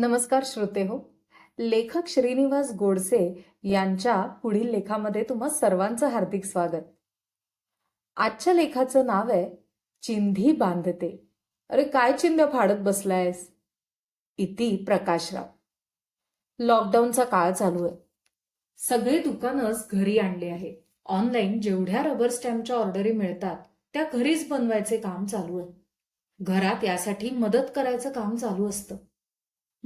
नमस्कार श्रोते हो. लेखक श्रीनिवास गोडसे यांच्या पुढील लेखामध्ये तुम्हा सर्वांचं हार्दिक स्वागत. आजच्या लेखाचं नाव आहे चिंधी बांधते. अरे काय चिंध्या फाडत बसलायस? इति प्रकाशराव. लॉकडाऊनचा काळ चालू आहे. सगळे दुकानच घरी आणले आहे. ऑनलाईन जेवढ्या रबर स्टॅम्पच्या ऑर्डरी मिळतात त्या घरीच बनवायचे काम चालू आहे. घरात यासाठी मदत करायचं काम चालू असतं.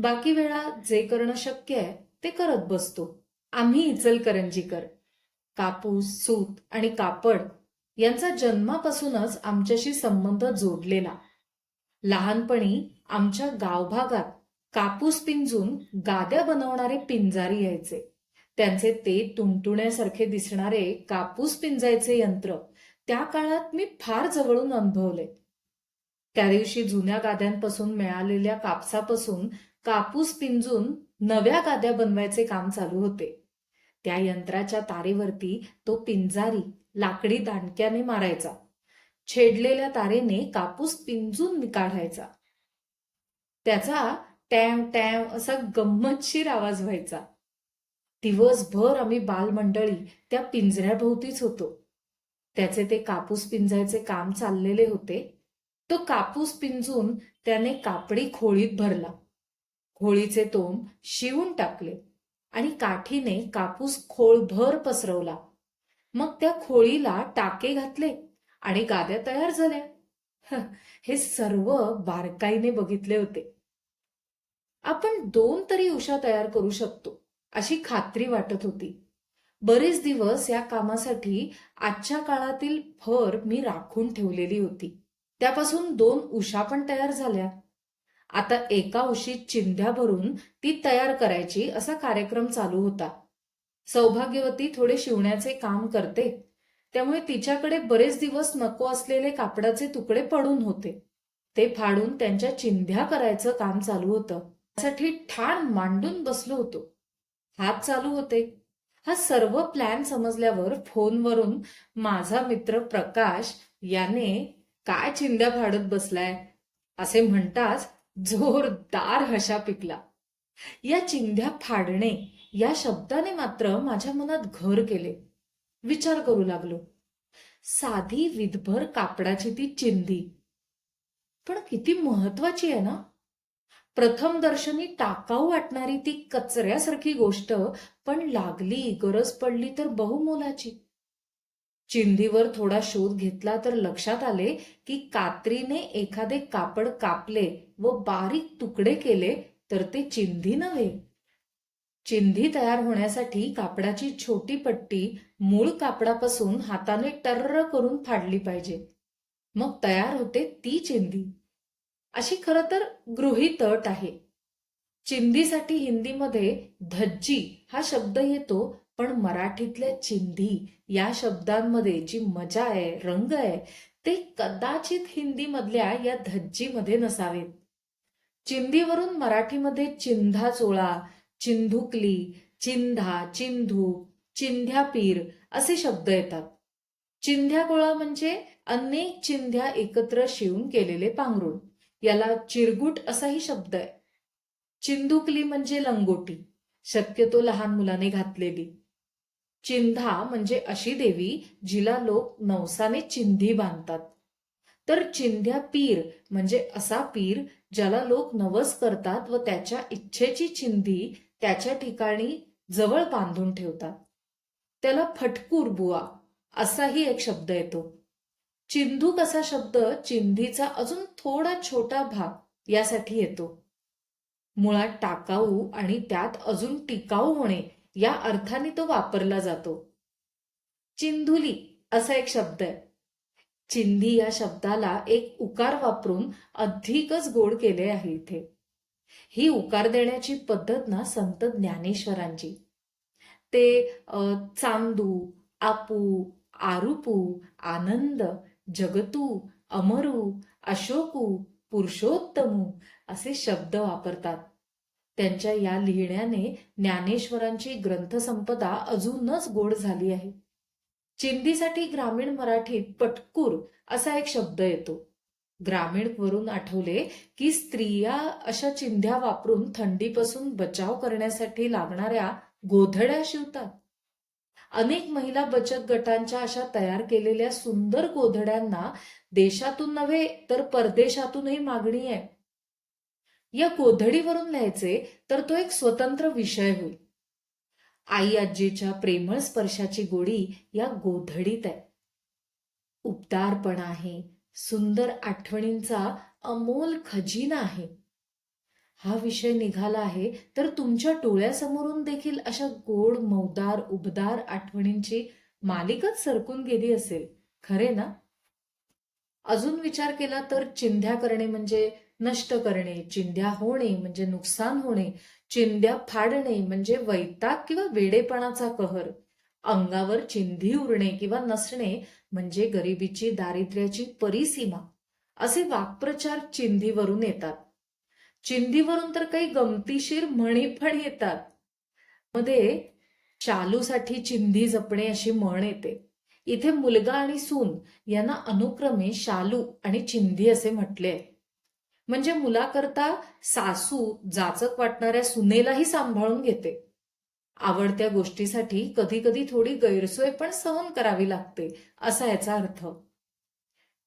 बाकी वेळा जे करणं शक्य आहे ते करत बसतो. आम्ही इचलकरंजीकर. कापूस सूत आणि कापड यांचा जन्मापासूनच आमच्याशी संबंध जोडलेला. लहानपणी आमच्या गावभागात कापूस पिंजून गाद्या बनवणारे पिंजारी यायचे. त्यांचे ते तुंटुण्यासारखे दिसणारे कापूस पिंजायचे यंत्र त्या काळात मी फार जवळून अनुभवले. त्या दिवशी जुन्या गाद्यांपासून मिळालेल्या कापसापासून कापूस पिंजून नव्या गाद्या बनवायचे काम चालू होते. त्या यंत्राच्या तारेवरती तो पिंजारी लाकडी दांडक्याने मारायचा. छेडलेल्या तारेने कापूस पिंजून काढायचा त्याचा टॅम टॅम असा गंमतशीर आवाज व्हायचा. दिवसभर आम्ही बालमंडळी त्या पिंजऱ्याभोवतीच होतो. त्याचे ते कापूस पिंजायचे काम चाललेले होते. तो कापूस पिंजून त्याने कापडी खोळीत भरला. होळीचे तोंड शिवून टाकले आणि काठीने कापूस खोळभर पसरवला. मग त्या खोळीला टाके घातले आणि गाद्या तयार झाल्या. हे सर्व बारकाईने बघितले होते. आपण दोन तरी उषा तयार करू शकतो अशी खात्री वाटत होती. बरेच दिवस या कामासाठी आजच्या काळातील फर मी राखून ठेवलेली होती. त्यापासून दोन उषा पण तयार झाल्या. आता एका उशीत चिंध्या भरून ती तयार करायची असा कार्यक्रम चालू होता. सौभाग्यवती थोडे शिवण्याचे काम करते. त्यामुळे तिच्याकडे बरेच दिवस नको असलेले कापडाचे तुकडे पडून होते. ते फाडून त्यांच्या चिंध्या करायचं काम चालू होतं. त्यासाठी ठाण मांडून बसलो होतो. हात चालू होते. हा सर्व प्लॅन समजल्यावर फोनवरून माझा मित्र प्रकाश याने काय चिंध्या फाडत बसलाय? असे म्हणताच जोरदार हशा पिकला. या चिंध्या फाडणे या शब्दाने मात्र माझ्या मनात घर केले. विचार करू लागलो. साधी विधभर कापडाची ती चिंधी. पण किती महत्वाची आहे ना? प्रथम दर्शनी टाकाऊ वाटणारी ती कचऱ्यासारखी गोष्ट पण लागली गरज पडली तर बहुमोलाची. चिंधीवर थोडा शोध घेतला तर लक्षात आले की कात्रीने एखादे कापड कापले व बारीक तुकडे केले तर ते चिंधी नव्हे. चिंधी तयार होण्यासाठी कापडाची छोटी पट्टी मूळ कापडापासून हाताने टर्र करून फाडली पाहिजे. मग तयार होते ती चिंधी. अशी खरं तर गृहित अट आहे. चिंधीसाठी हिंदीमध्ये धज्जी हा शब्द येतो पण मराठीतल्या चिंधी या शब्दांमध्ये जी मजा आहे रंग आहे ते कदाचित हिंदी मधल्या या धज्जीमध्ये नसावेत. चिंधीवरून मराठीमध्ये चिंधा चोळा चिंधुकली चिंधा चिंधू चिंध्यापीर असे शब्द येतात. चिंध्या गोळा म्हणजे अनेक चिंध्या एकत्र शिवून केलेले पांघरुण. याला चिरगुट असाही शब्द आहे. चिंधुकली म्हणजे लंगोटी. शक्यतो लहान मुलाने घातलेली. चिंधा म्हणजे अशी देवी जिला लोक नवसाने चिंधी बांधतात. तर चिंध्या पीर म्हणजे असा पीर ज्याला लोक नवस करतात व त्याच्या इच्छेची चिंधी त्याच्या ठिकाणी जवळ बांधून ठेवतात. त्याला फटकूर बुवा असाही एक शब्द येतो. चिंधूक असा शब्द चिंधीचा अजून थोडा छोटा भाग यासाठी येतो. मुळात टाकाऊ आणि त्यात अजून टिकाऊ होणे या अर्थाने तो वापरला जातो. चिंधुली असा एक शब्द आहे. चिंधी या शब्दाला एक उकार वापरून अधिकच गोड केले आहे इथे. ही उकार देण्याची पद्धत ना संत ज्ञानेश्वरांची. ते चांदू आपू आरुपू आनंद जगतू अमरू अशोकू पुरुषोत्तमू असे शब्द वापरतात. त्यांच्या या लिहिण्याने ज्ञानेश्वरांची ग्रंथसंपदा अजूनच गोड झाली आहे. चिंधीसाठी ग्रामीण मराठीत पटकूर असा एक शब्द येतो. ग्रामीण वरून आठवले की स्त्रिया अशा चिंध्या वापरून थंडीपासून बचाव करण्यासाठी लागणाऱ्या गोधड्या शिवतात. अनेक महिला बचत गटांच्या अशा तयार केलेल्या सुंदर गोधड्यांना देशातून नव्हे तर परदेशातूनही मागणी आहे. या गोधडीवरून लिहायचे तर तो एक स्वतंत्र विषय होईल. आई आजीच्या प्रेमळ स्पर्शाची गोडी या गोधडीत आहे. उबदारपणा आहे सुंदर आठवणींचा अमोल खजिना आहे. हा विषय निघाला आहे तर तुमच्या डोळ्यासमोरून देखील अशा गोड मौदार उबदार आठवणींची मालिकच सरकून गेली असेल खरे ना? अजून विचार केला तर चिंध्या करणे म्हणजे नष्ट करणे चिंध्या होणे म्हणजे नुकसान होणे चिंध्या फाडणे म्हणजे वैताग किंवा वेडेपणाचा कहर अंगावर चिंधी उरणे किंवा नसणे म्हणजे गरिबीची दारिद्र्याची परिसीमा असे वाक्प्रचार चिंधीवरून येतात. चिंधीवरून तर काही गमतीशीर म्हणी पण येतात. मध्ये शालूसाठी चिंधी जपणे अशी म्हण येते. इथे मुलगा आणि सून यांना अनुक्रमे शालू आणि चिंधी असे म्हटले आहे. म्हणजे मुलाकरता सासू जाचक वाटणाऱ्या सुनेलाही सांभाळून घेते. आवडत्या गोष्टीसाठी कधी कधी थोडी गैरसोय पण सहन करावी लागते असा याचा अर्थ.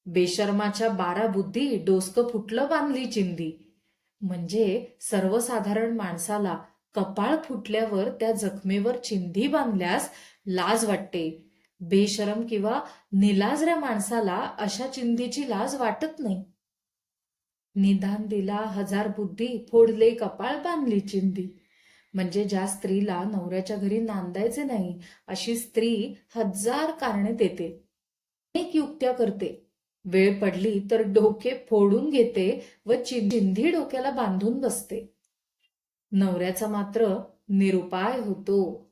बेशर्माच्या बारा बुद्धी डोसकं फुटलं बांधली चिंधी म्हणजे सर्वसाधारण माणसाला कपाळ फुटल्यावर त्या जखमेवर चिंधी बांधल्यास लाज वाटते. बेशरम किंवा निलाजऱ्या माणसाला अशा चिंधीची लाज वाटत नाही. निदान दिला हजार बुद्धी फोडले कपाळ बांधली चिंदी. म्हणजे ज्या स्त्रीला नवऱ्याच्या घरी नांदायचे नाही अशी स्त्री हजार कारणे देते. अनेक युक्त्या करते. वेळ पडली तर डोके फोडून घेते व चिंधी डोक्याला बांधून बसते. नवऱ्याचा मात्र निरुपाय होतो.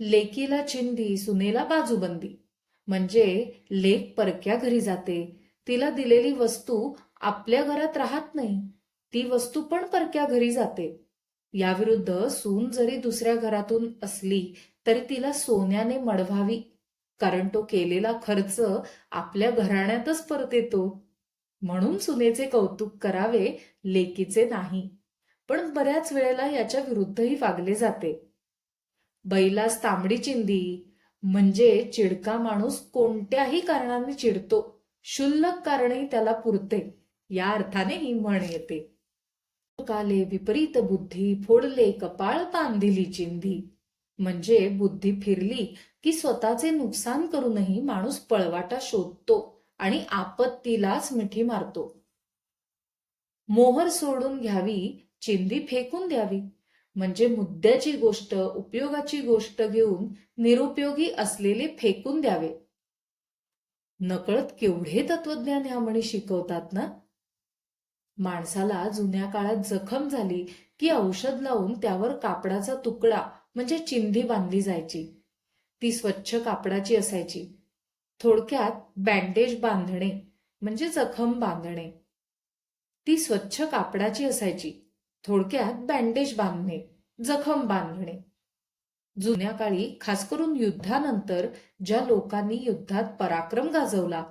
लेकीला चिंधी सुनेला बाजूबंदी. म्हणजे लेक परक्या घरी जाते. तिला दिलेली वस्तू आपल्या घरात राहत नाही ती वस्तू पण परक्या घरी जाते. याविरुद्ध सून जरी दुसऱ्या घरातून असली तरी तिला सोन्याने मडवावी. कारण तो केलेला खर्च आपल्या घराण्यातच परत येतो. म्हणून सुनेचे कौतुक करावे लेकीचे नाही. पण बऱ्याच वेळेला याच्या विरुद्धही वागले जाते. बैलास तांबडी चिंदी म्हणजे चिडका माणूस कोणत्याही कारणाने चिडतो. क्षुल्लक कारणही त्याला पुरते. या अर्थाने ही म्हण येते. काले विपरीत बुद्धी फोडले कपाळ बांधिली चिंधी म्हणजे बुद्धी फिरली की स्वतःचे नुकसान करूनही माणूस पळवाटा शोधतो आणि आपत्तीलाच मिठी मारतो. मोहर सोडून घ्यावी चिंधी फेकून द्यावी. म्हणजे मुद्द्याची गोष्ट उपयोगाची गोष्ट घेऊन निरुपयोगी असलेले फेकून द्यावे. नकळत केवढे तत्वज्ञान ह्या म्हणी शिकवतात ना? माणसाला जुन्या काळात जखम झाली की औषध लावून त्यावर कापडाचा तुकडा म्हणजे चिंधी बांधली जायची. ती स्वच्छ कापडाची असायची. थोडक्यात बँडेज बांधणे म्हणजे जखम बांधणे. ती स्वच्छ कापडाची असायची. थोडक्यात बँडेज बांधणे जखम बांधणे. जुन्या काळी खास करून युद्धानंतर ज्या लोकांनी युद्धात पराक्रम गाजवला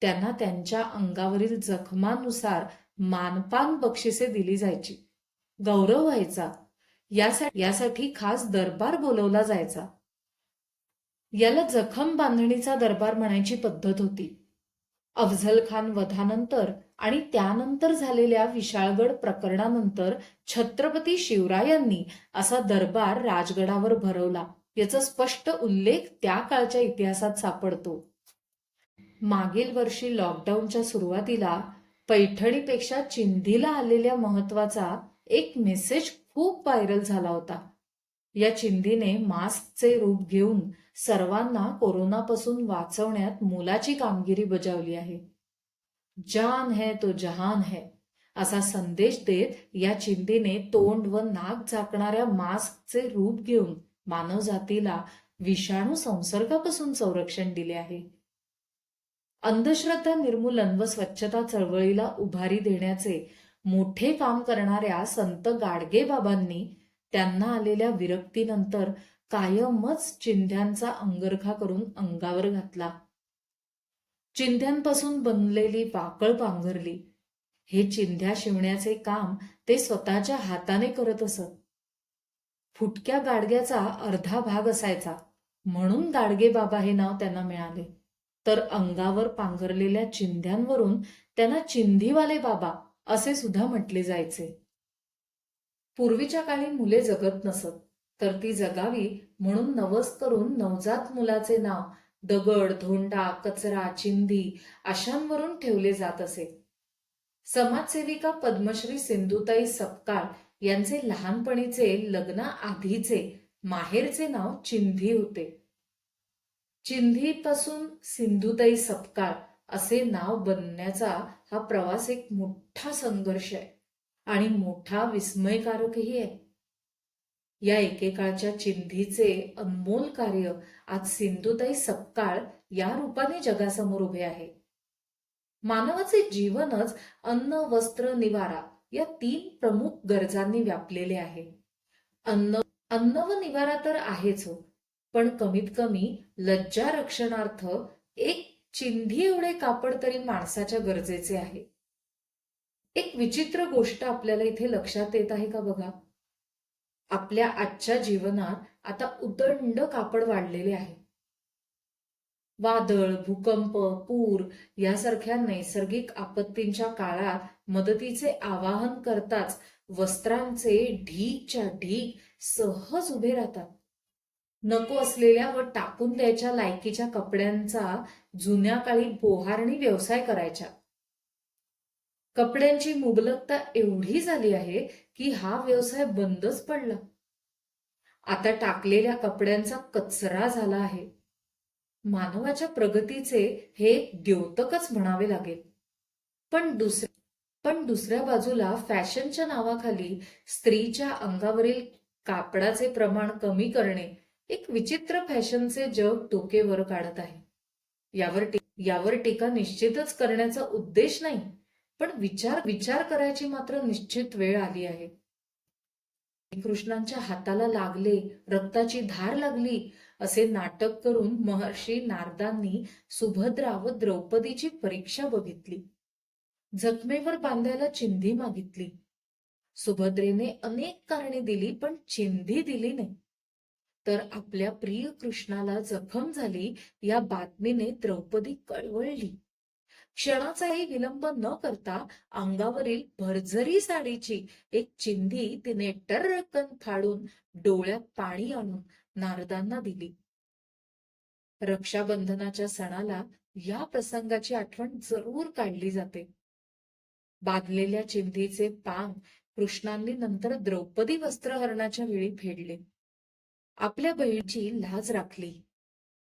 त्यांना त्यांच्या अंगावरील जखमानुसार मानपान बक्षिसे दिली जायची. गौरव व्हायचा. यासाठी यासाठी खास दरबार बोलवला जायचा. याला जखम बांधणीचा दरबार म्हणायची पद्धत होती. अफझल खान वधानंतर आणि त्यानंतर झालेल्या विशाळगड प्रकरणानंतर छत्रपती शिवरायांनी असा दरबार राजगडावर भरवला. याचा स्पष्ट उल्लेख त्या काळच्या इतिहासात सापडतो. मागील वर्षी लॉकडाऊनच्या सुरुवातीला पैठणीपेक्षा चिंधीला आलेल्या महत्त्वाचा एक मेसेज खूप व्हायरल झाला होता. या चिंधीने मास्कचे रूप घेऊन सर्वांना कोरोनापासून वाचवण्यात मोलाची कामगिरी बजावली आहे. जान है तो जहान है असा संदेश देत या चिंधीने तोंड व नाक झाकणाऱ्या मास्कचे रूप घेऊन मानवजातीला विषाणू संसर्गापासून संरक्षण दिले आहे. अंधश्रद्धा निर्मूलन व स्वच्छता चळवळीला उभारी देण्याचे मोठे काम करणाऱ्या संत गाडगे बाबांनी त्यांना आलेल्या विरक्तीनंतर कायमच चिंध्यांचा अंगरखा करून अंगावर घातला. चिंध्यांपासून बनलेली वाकळ पांघरली. हे चिंध्या शिवण्याचे काम ते स्वतःच्या हाताने करत असत. फुटक्या गाडग्याचा अर्धा भाग असायचा. म्हणून गाडगे बाबा हे नाव त्यांना मिळाले. तर अंगावर पांघरलेल्या चिंध्यांवरून त्यांना चिंधीवाले बाबा असे सुद्धा म्हटले जायचे. पूर्वीच्या काळी मुले जगत नसत तर ती जगावी म्हणून नवस करून नवजात मुलाचे नाव दगड धोंडा कचरा चिंधी अशांवरून ठेवले जात असे. समाजसेविका पद्मश्री सिंधुताई सपकाळ यांचे लहानपणीचे लग्नाआधीचे माहेरचे नाव चिंधी होते. चिंधीपासून सिंधुताई सपकाळ असे नाव बनण्याचा हा प्रवास एक मोठा संघर्ष आहे आणि मोठा विस्मयकारकही आहे. या एकेकाळच्या चिंधीचे अनमोल कार्य आज सिंधुताई सपकाळ या रूपाने जगासमोर उभे आहे. मानवाचे जीवनच अन्न वस्त्र निवारा या तीन प्रमुख गरजांनी व्यापलेले आहे. अन्न अन्न व निवारा तर आहेच हो पण कमीत कमी लज्जा रक्षणार्थ एक चिंधी एवढे कापड तरी माणसाच्या गरजेचे आहे. एक विचित्र गोष्ट आपल्याला इथे लक्षात येत आहे का बघा? आपल्या आजच्या जीवनात आता उदंड कापड वाढलेले आहे. वादळ भूकंप पूर यासारख्या नैसर्गिक आपत्तींच्या काळात मदतीचे आवाहन करताच वस्त्रांचे ढीकच्या ढीक सहज उभे राहतात. नको असलेल्या व टाकून द्यायच्या लायकीच्या कपड्यांचा जुन्या काळी बोहारणी व्यवसाय करायच्या. कपड्यांची मुबलकता एवढी झाली आहे की हा व्यवसाय बंदच पडला. आता टाकलेल्या कपड्यांचा कचरा झाला आहे. मानवाच्या प्रगतीचे हे द्योतकच म्हणावे लागेल. पण दुसऱ्या पण दुसऱ्या बाजूला फॅशनच्या नावाखाली स्त्रीच्या अंगावरील कापडाचे प्रमाण कमी करणे एक विचित्र फॅशनचे जग डोकेवर काढत आहे. यावर यावर टीका निश्चितच करण्याचा उद्देश नाही पण विचार विचार करायची मात्र निश्चित वेळ आली आहे. कृष्णांच्या हाताला लागले रक्ताची धार लागली असे नाटक करून महर्षी नारदांनी सुभद्रा व द्रौपदीची परीक्षा बघितली. जखमेवर बांधायला चिंधी मागितली. सुभद्रेने अनेक कारणे दिली पण चिंधी दिली नाही. तर आपल्या प्रिय कृष्णाला जखम झाली या बातमीने द्रौपदी कळवळली. क्षणाचाही विलंब न करता अंगावरील भरझरी साडीची एक चिंधी तिने टर्रकन फाडून डोळ्यात पाणी आणून नारदांना दिली. रक्षाबंधनाच्या सणाला या प्रसंगाची आठवण जरूर काढली जाते. बांधलेल्या चिंधीचे पांग कृष्णांनी नंतर द्रौपदी वस्त्रहरणाच्या वेळी फेडले. आपल्या बहिणीची लाज राखली.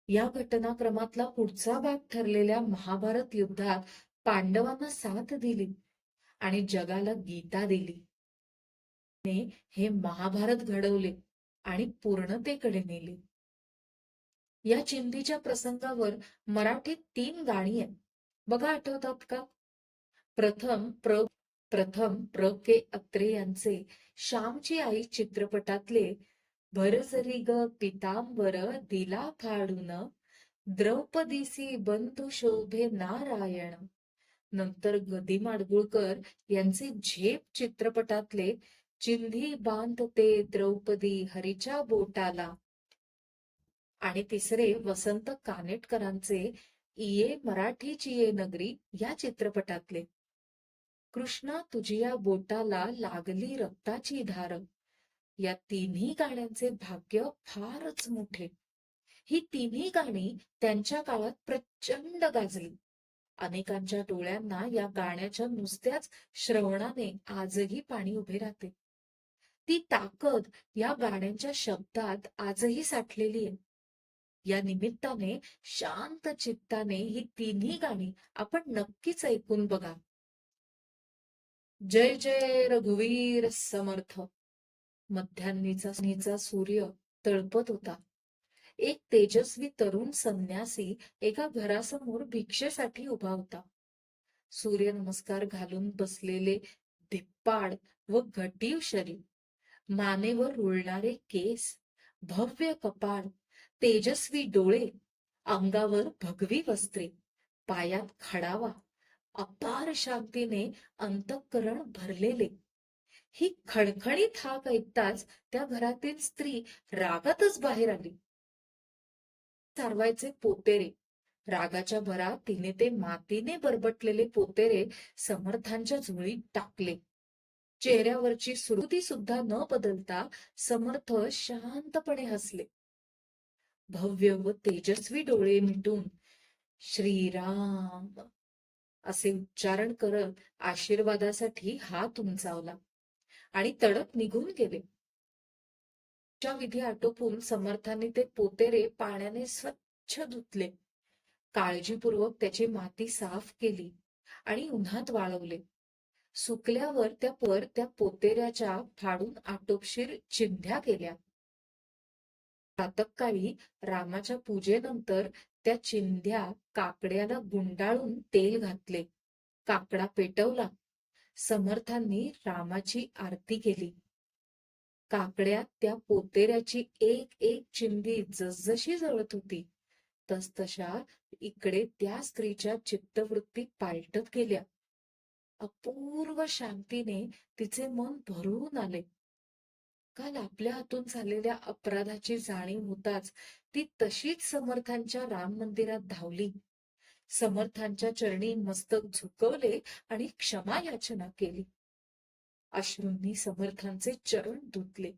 या घटनाक्रमातला पुढचा भाग ठरलेल्या महाभारत युद्धात पांडवांना साथ दिली आणि जगाला गीता दिली. ने हे महाभारत घडवले आणि पूर्णतेकडे नेले. या चिंधीच्या प्रसंगावर मराठीत तीन गाणी आहेत. बघा आठवतात का? प्रथम प्र प्रथम प्र के अत्रे यांचे श्यामची आई चित्रपटातले भरजरी ग पितांबर दिला फाडून द्रौपदीसी बंधू शोभे नारायण. नंतर गदी माडगुळकर यांचे झेप चित्रपटातले चिंधी बांधते द्रौपदी हरीच्या बोटाला. आणि तिसरे वसंत कानेटकरांचे इये मराठीची ये नगरी या चित्रपटातले. कृष्णा तुझिया बोटाला लागली रक्ताची धार. या तिन्ही गाण्यांचे भाग्य फारच मोठे. ही तिन्ही गाणी त्यांच्या काळात प्रचंड गाजली. अनेकांच्या डोळ्यांना या गाण्याच्या नुसत्याच श्रवणाने आजही पाणी उभे राहते. ती ताकद या गाण्यांच्या शब्दात आजही साठलेली आहे. या निमित्ताने शांत चित्ताने ही तिन्ही गाणी आपण नक्कीच ऐकून बघा. जय जय रघुवीर समर्थ. मध्यान्नीचा सूर्य तळपत होता. एक तेजस्वी तरुण संन्यासी एका घरासमोर भिक्षेसाठी उभा होता. सूर्य नमस्कार घालून बसलेले धिप्पाड व घटीव शरीर मानेवर रुळणारे केस भव्य कपाळ तेजस्वी डोळे अंगावर भगवी वस्त्रे पायात खडावा अपार शांतीने अंतःकरण भरलेले. ही खणखणीत हाक ऐकताच त्या घरातील स्त्री रागातच बाहेर आली. चारवायचे पोतेरे. रागाच्या भरात तिने ते मातीने बरबटलेले पोतेरे समर्थांच्या झुळीत टाकले. चेहऱ्यावरची सुरुती सुद्धा न बदलता समर्थ शांतपणे हसले. भव्य व तेजस्वी डोळे मिटून श्रीराम असे उच्चारण करत आशीर्वादासाठी हात उंचावला. आणि तडक निघून गेले. च्या विधी आटोपून समर्थांनी ते पोतेरे पाण्याने स्वच्छ धुतले. काळजीपूर्वक त्याची माती साफ केली आणि उन्हात वाळवले. सुकल्यावर त्या पर त्या पोतेऱ्याच्या फाडून आटोपशीर चिंध्या केल्या प्रातःकाळी रामाच्या पूजेनंतर त्या चिंध्या काकड्याला गुंडाळून तेल घातले. काकडा पेटवला. समर्थांनी रामाची आरती केली. काकड्यात त्या पोतेऱ्याची एक एक चिंधी जसजशी जळत होती तसतशा इकडे त्या स्त्रीच्या चित्तवृत्ती पालटत गेल्या. अपूर्व शांतीने तिचे मन भरून आले. काल आपल्या हातून झालेल्या अपराधाची जाणीव होताच ती तशीच समर्थांच्या राम मंदिरात धावली. समर्थांच्या चरणी मस्तक झुकवले आणि क्षमा याचना केली. अश्रूंनी समर्थांचे चरण धुतले.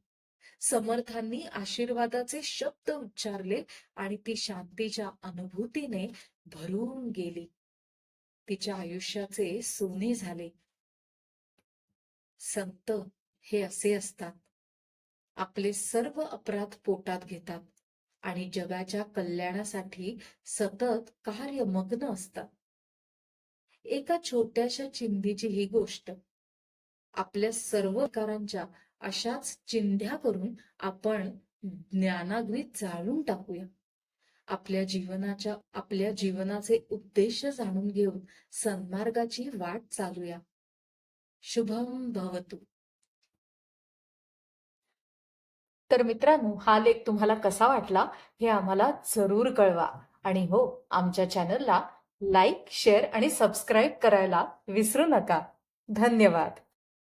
समर्थांनी आशीर्वादाचे शब्द उच्चारले आणि ती शांतीच्या अनुभूतीने भरून गेली. तिच्या आयुष्याचे सोने झाले. संत हे असे असतात. आपले सर्व अपराध पोटात घेतात. आणि जगाच्या कल्याणासाठी सतत कार्यमग्न असतात. एका छोट्याशा चिंधीची ही गोष्ट आपल्या सर्व प्रकारांच्या अशाच चिंध्या करून आपण ज्ञानाग्री जाळून टाकूया. आपल्या जीवनाच्या आपल्या जीवनाचे उद्देश जाणून घेऊन सन्मार्गाची वाट चालूया. शुभम भवतु. तर मित्रांनो हा लेख तुम्हाला कसा वाटला हे आम्हाला जरूर कळवा. आणि हो आमच्या चॅनलला लाईक शेअर आणि सबस्क्राईब करायला विसरू नका. धन्यवाद.